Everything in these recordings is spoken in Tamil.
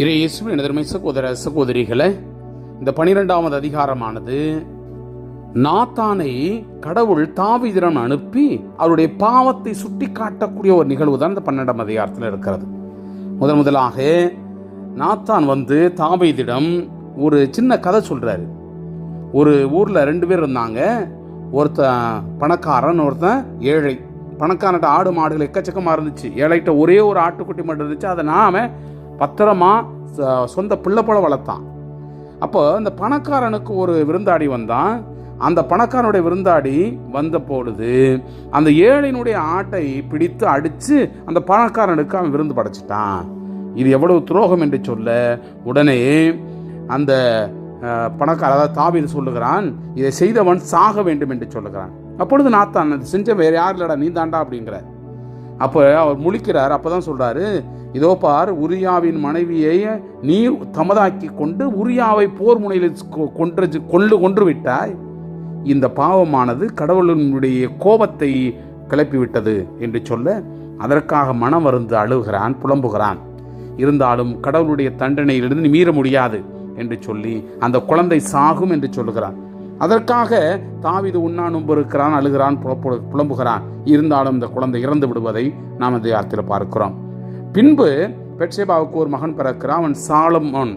இறை இயேசுவின் சகோதர சகோதரிகளே இந்த பனிரெண்டாவது அதிகாரமானது நாத்தானை கடவுள் தாவீதிடம் அனுப்பி அவருடைய பாவத்தை சுட்டி காட்டக்கூடிய ஒரு நிகழ்வு தான் இந்த பன்னெண்டாம் அதிகாரத்தில் இருக்கிறது. முதன் முதலாக நாத்தான் வந்து தாவைதிடம் ஒரு சின்ன கதை சொல்கிறாரு ஒரு ஊரில் ரெண்டு பேர் இருந்தாங்க. ஒருத்தன் பணக்காரன் ஒருத்தன் ஏழை. பணக்காரன்ட்ட ஆடு மாடுகள் எக்கச்சக்கமாக இருந்துச்சு. ஏழைகிட்ட ஒரே ஒரு ஆட்டுக்குட்டி மட்டும் இருந்துச்சு. அதை நாம் பத்திரமா சொந்த பிள்ளை போல வளர்த்தான். அப்போ இந்த பணக்காரனுக்கு ஒரு விருந்தாடி வந்தான். அந்த பணக்காரனுடைய விருந்தாடி வந்த பொழுது அந்த ஏழையினுடைய ஆட்டை பிடித்து அடித்து அந்த பணக்காரனுக்கு அவன் விருந்து படைச்சிட்டான். இது எவ்வளவு துரோகம் என்று சொல்ல உடனே அந்த பணக்கார அதாவது தாவீது சொல்லுகிறான் இதை செய்தவன் சாக வேண்டும் என்று சொல்லுகிறான். அப்பொழுது நாத்தான் செஞ்ச வேறு யார் இல்லடா நீ தாண்டா அப்படிங்கிற அப்போ அவர் முழிக்கிறார் அப்பதான் சொல்கிறாரு இதோ பார் உரியாவின் மனைவியை நீ தமதாக்கி கொண்டு உரியாவை போர் முனையில் கொ- கொன்று கொண்டு கொன்று விட்டாய். இந்த பாவமானது கடவுளினுடைய கோபத்தை கிளப்பிவிட்டது என்று சொல்ல அதற்காக மனம் வருந்து அழுகிறான் புலம்புகிறான். இருந்தாலும் கடவுளுடைய தண்டனையிலிருந்து மீற முடியாது என்று சொல்லி அந்த குழந்தை சாகும் என்று சொல்லுகிறான். அதற்காக தாவிது உண்ணா நொம்பு அழுகிறான் புலம்புகிறான். இருந்தாலும் இந்த குழந்தை இறந்து விடுவதை நாம் இந்த யாத்திரை பார்க்கிறோம். பின்பு பெட்சேபாவுக்கு ஒரு மகன் பிறக்கிறான் அவன் சாலமோன்.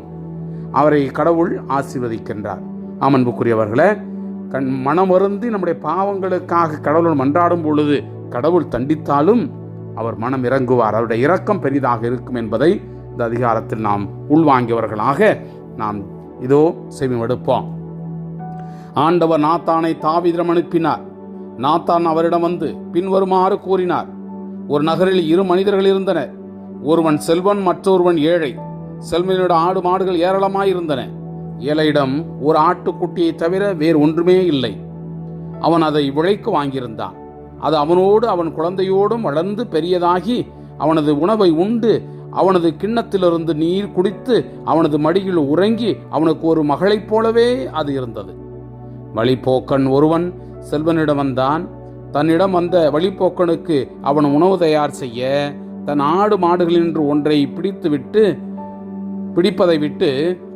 அவரை கடவுள் ஆசீர்வதிக்கின்றார். ஆமன்புக்குரியவர்களே கண் மனமருந்தி நம்முடைய பாவங்களுக்காக கடவுள் மன்றாடும் பொழுது கடவுள் தண்டித்தாலும் அவர் மனம் இறங்குவார். அவருடைய இரக்கம் பெரிதாக இருக்கும் என்பதை இந்த அதிகாரத்தில் நாம் உள்வாங்கியவர்களாக நாம் இதோ செவி ஆண்டவர் நாத்தானை தாவிதம் அனுப்பினார். நாத்தான் அவரிடம் வந்து பின்வருமாறு கூறினார். ஒரு நகரில் இரு மனிதர்கள் இருந்தனர். ஒருவன் செல்வன் மற்றொருவன் ஏழை. செல்வனோட ஆடு மாடுகள் ஏராளமாயிருந்தன ஏழையிடம் ஒரு ஆட்டுக்குட்டியை தவிர வேறு ஒன்றுமே இல்லை. அவன் அதை விலைக்கு வாங்கியிருந்தான். அது அவனோடு அவன் குழந்தையோடும் வளர்ந்து பெரியதாகி அவனது உணவை உண்டு அவனது கிண்ணத்திலிருந்து நீர் குடித்து அவனது மடியில் உறங்கி அவனுக்கு ஒரு மகளைப் போலவே அது இருந்தது. வழிப்போக்கன் ஒருவன் செல்வனிடம் வந்தான். தன்னிடம் வந்த வழிப்போக்கனுக்கு அவன் உணவு தயார் செய்ய தன் ஆடு மாடுகளின்று ஒன்றை பிடித்துவிட்டு பிடிப்பதை விட்டு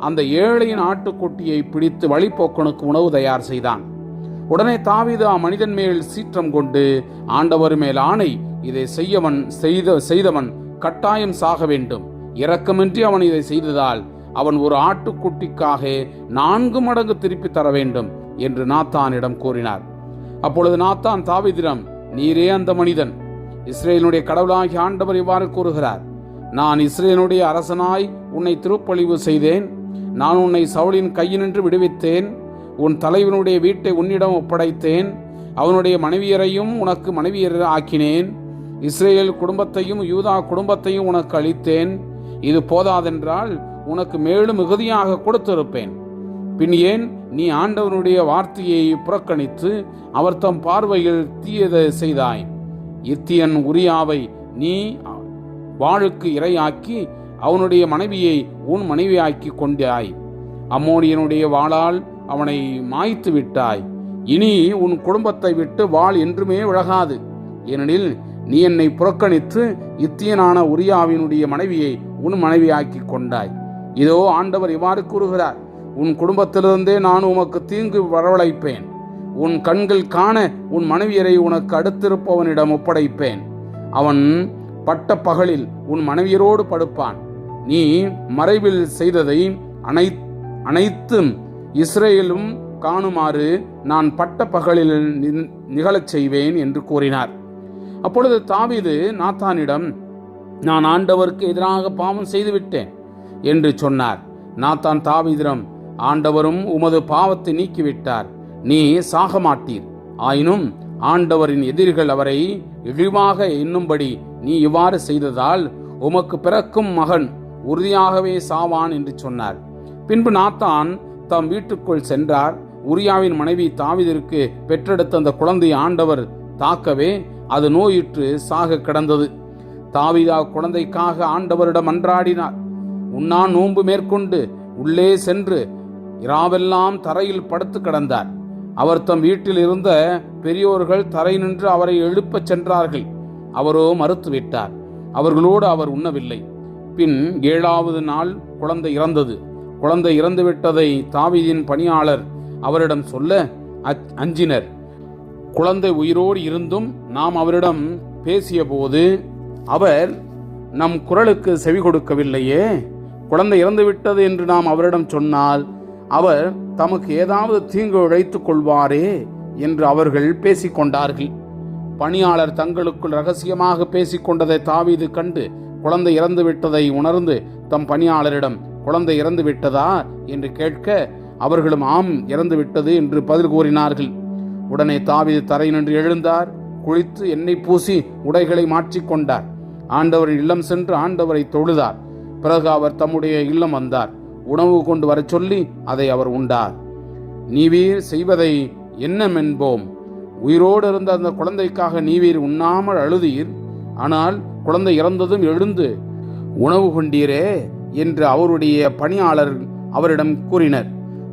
அந்த ஏழையின் ஆட்டுக்குட்டியை பிடித்து வழிப்போக்கனுக்கு உணவு தயார் செய்தான். உடனே தாவீது அம்மனிதன் மேல் சீற்றம் கொண்டு ஆண்டவர் மேல் ஆணை இதை செய்யவன் செய்த செய்தவன் கட்டாயம் சாக வேண்டும். இரக்கமின்றி அவன் இதை செய்ததால் அவன் ஒரு ஆட்டுக்குட்டிக்காக நான்கு மடங்கு திருப்பி தர வேண்டும். என்று நாத்தானிடம் கூறினார். அப்பொழுது நாத்தான் தாவிதிடம் நீரே அந்த மனிதன். இஸ்ரேலினுடைய கடவுளாகிய ஆண்டவர் இவ்வாறு கூறுகிறார். நான் இஸ்ரேலுடைய அரசனாய் உன்னை திருப்பழிவு செய்தேன். நான் உன்னை சவுளின் கையினின்று விடுவித்தேன். உன் தலைவனுடைய வீட்டை உன்னிடம் ஒப்படைத்தேன். அவனுடைய மனைவியரையும் உனக்கு மனைவியர் ஆக்கினேன் இஸ்ரேல் குடும்பத்தையும் யூதா குடும்பத்தையும் உனக்கு அளித்தேன். இது போதாதென்றால் உனக்கு மேலும் மிகுதியாக கொடுத்திருப்பேன். பின் ஏன் நீ ஆண்டவனுடைய வார்த்தையை புறக்கணித்து அவர் தம் பார்வையில் தீயதை செய்தாய்? இத்தியன் உரியாவை நீ வாழுக்கு இரையாக்கி அவனுடைய மனைவியை உன் மனைவியாக்கி கொண்டாய். அம்மோனியனுடைய வாளால் அவனை மாய்த்து விட்டாய். இனி உன் குடும்பத்தை விட்டு வாழ் என்றுமே விலகாது. ஏனெனில் நீ என்னை புறக்கணித்து இத்தியனான உரியாவினுடைய மனைவியை உன் மனைவியாக்கி கொண்டாய். இதோ ஆண்டவர் இவ்வாறு கூறுகிறார். உன் குடும்பத்திலிருந்தே நான் உமக்கு தீங்கு வரவழைப்பேன். உன் கண்கள் காண உன் மனைவியரை உனக்கு அடுத்திருப்பவனிடம் ஒப்படைப்பேன். அவன் பட்ட பகலில் உன் மனைவியரோடு படுப்பான். நீ மறைவில் செய்ததை அனை அனைத்தும் இஸ்ரேலும் காணுமாறு நான் பட்ட பகலில் நிகழச் செய்வேன் என்று கூறினார். அப்பொழுது தாவிது நாத்தானிடம் நான் ஆண்டவருக்கு எதிராக பாவம் செய்துவிட்டேன் என்று சொன்னார். நாத்தான் தாவிதிடம் ஆண்டவரும் உமது பாவத்தை நீக்கிவிட்டார். நீ சாக மாட்டீர் ஆயினும் ஆண்டவரின் எதிரிகள் அவரை இழிவாக எண்ணும்படி நீ இவ்வாறு செய்ததால் உமக்கு பிறக்கும் மகன் உறுதியாகவே சாவான் என்று சொன்னார். பின்பு நாத்தான் தம் வீட்டுக்குள் சென்றார். உரியாவின் மனைவி தாவிதிற்கு பெற்றெடுத்த அந்த குழந்தை ஆண்டவர் தாக்கவே அது நோயிற்று சாக கிடந்தது. தாவிதா குழந்தைக்காக ஆண்டவரிடம் அன்றாடினார். உண்ணா நோன்பு மேற்கொண்டு உள்ளே சென்று இராவெல்லாம் தரையில் படுத்து கிடந்தார். அவர் தம் வீட்டில் இருந்த பெரியோர்கள் தரை நின்று அவரை எழுப்பச் சென்றார்கள். அவரோ மறுத்துவிட்டார். அவர்களோடு அவர் உண்ணவில்லை. பின் ஏழாவது நாள் குழந்தை இறந்தது. குழந்தை இறந்து விட்டதை பணியாளர் அவரிடம் சொல்ல அஞ்சினர். குழந்தை உயிரோடு இருந்தும் நாம் அவரிடம் பேசியபோது அவர் நம் குரலுக்கு செவி கொடுக்கவில்லையே. குழந்தை இறந்து விட்டது என்று நாம் அவரிடம் சொன்னால் அவர் தமக்கு ஏதாவது தீங்கு இழைத்துக் கொள்வாரே என்று அவர்கள் பேசிக்கொண்டார்கள். பணியாளர் தங்களுக்குள் ரகசியமாக பேசிக்கொண்டதை தாவீது கண்டு குழந்தை இறந்து விட்டதை உணர்ந்து தம் பணியாளரிடம் குழந்தை இறந்து விட்டதா என்று கேட்க அவர்களும் ஆம் இறந்து விட்டது என்று பதில் கூறினார்கள். உடனே தாவீது தரை நின்று எழுந்தார் குளித்து எண்ணெய் பூசி உடைகளை மாற்றிக்கொண்டார் ஆண்டவரின் இல்லம் சென்று ஆண்டவரை தொழுதார். பிறகு அவர் தம்முடைய இல்லம் வந்தார். உணவு கொண்டு வரச் சொல்லி அதை அவர் உண்டார். நீவீர் செய்வதை என்னமென்போம்? உயிரோடு இருந்த அந்த குழந்தைக்காக நீவீர் உண்ணாமல் அழுதீர். ஆனால் குழந்தை இறந்ததும் எழுந்து உணவு கொண்டீரே என்று அவருடைய பணியாளர் அவரிடம் கூறினர்.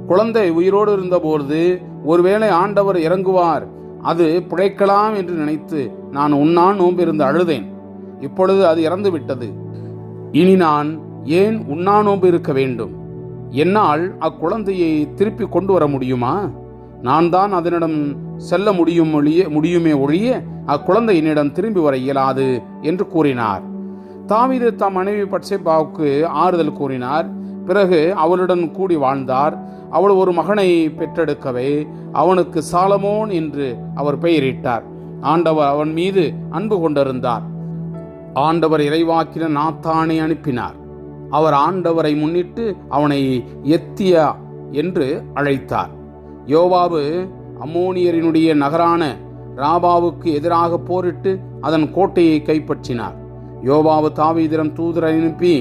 குழந்தை உயிரோடு இருந்தபோது ஒருவேளை ஆண்டவர் இறங்குவார் அது பிழைக்கலாம் என்று நினைத்து நான் உண்ணா நோம்பிருந்து அழுதேன். இப்பொழுது அது இறந்துவிட்டது. இனி நான் ஏன் உண்ணா நோன்பு இருக்க வேண்டும்? என்னால் அக்குழந்தையை திருப்பி கொண்டு வர முடியுமா? நான் தான் அதனிடம் செல்ல முடியும் ஒழிய முடியுமே ஒழிய அக்குழந்தை என்னிடம் திரும்பி வர இயலாது என்று கூறினார். தாவீது தம் மனைவி பட்சேபாவுக்கு ஆறுதல் கூறினார். பிறகு அவளுடன் கூடி வாழ்ந்தார். அவள் ஒரு மகனை பெற்றெடுக்கவே அவனுக்கு சாலமோன் என்று அவர் பெயரிட்டார். ஆண்டவர் அவன் மீது அன்பு கொண்டிருந்தார். ஆண்டவர் இறைவாக்கின நாத்தானை அனுப்பினார். அவர் ஆண்டவரை முன்னிட்டு அவனை எத்தியா என்று அழைத்தார். யோவாவு அம்மோனியரினுடைய நகரான ராபாவுக்கு எதிராக போரிட்டு அதன் கோட்டையை கைப்பற்றினார். யோவாவு தாவீதிரம் தூதர் அனுப்பி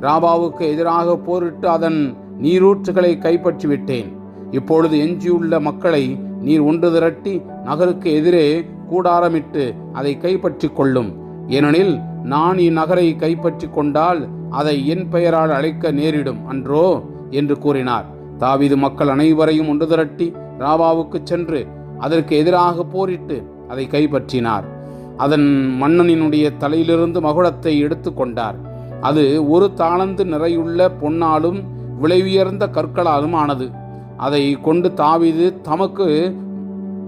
ராபாவுக்கு எதிராக போரிட்டு அதன் நீரூற்றுகளை கைப்பற்றி விட்டேன் இப்பொழுது எஞ்சியுள்ள மக்களை நீர் ஒன்று திரட்டி நகருக்கு எதிரே கூடாரமிட்டு அதை கைப்பற்றிக் கொள்ளும் ஏனெனில் நான் இந்நகரை கைப்பற்றி கொண்டால் அதை என் பெயரால் அழைக்க நேரிடும் அன்றோ? என்று கூறினார். தாவிது மக்கள் அனைவரையும் ஒன்று திரட்டி ராவாவுக்கு சென்று அதற்கு எதிராக போரிட்டு அதை கைப்பற்றினார். அதன் மன்னனினுடைய தலையிலிருந்து மகுடத்தை எடுத்து கொண்டார். அது ஒரு தாளந்து நிறையுள்ள பொன்னாலும் விலையுயர்ந்த கற்களாலும் ஆனது. அதை கொண்டு தாவிது தமக்கு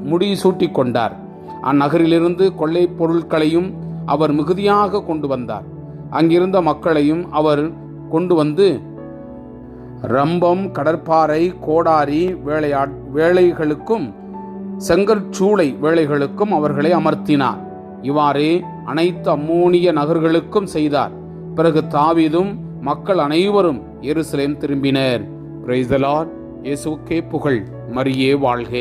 முடி சூட்டி கொண்டார். அந்நகரிலிருந்து கொள்ளைப் பொருட்களையும் அவர் மிகுதியாக கொண்டு வந்தார். அங்கிருந்த மக்களையும் அவர் கொண்டு வந்து ரம்பம் கடற்பாறை கோடாரி வேலையா வேலைகளுக்கும் செங்கற்சூளை வேலைகளுக்கும் அவர்களை அமர்த்தினார். இவ்வாறே அனைத்து அம்மோனிய நகர்களுக்கும் செய்தார். பிறகு தாவீதும் மக்கள் அனைவரும் எருசலேம் திரும்பினர். பிரைஸ் த புகழ். மரியே வாழ்க